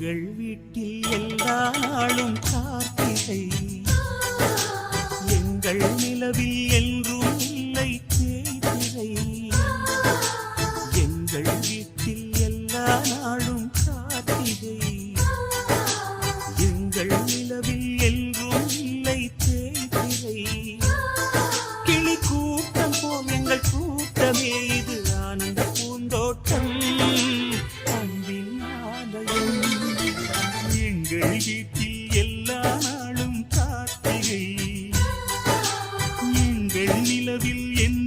எள் வீட்டில் எல்லாளும் காத்திரை எங்கள் நிலவில் என்றும் இல்லை தேய்திரை. எங்கள் நாளும் காத்திரை எங்கள் நிலவில் என்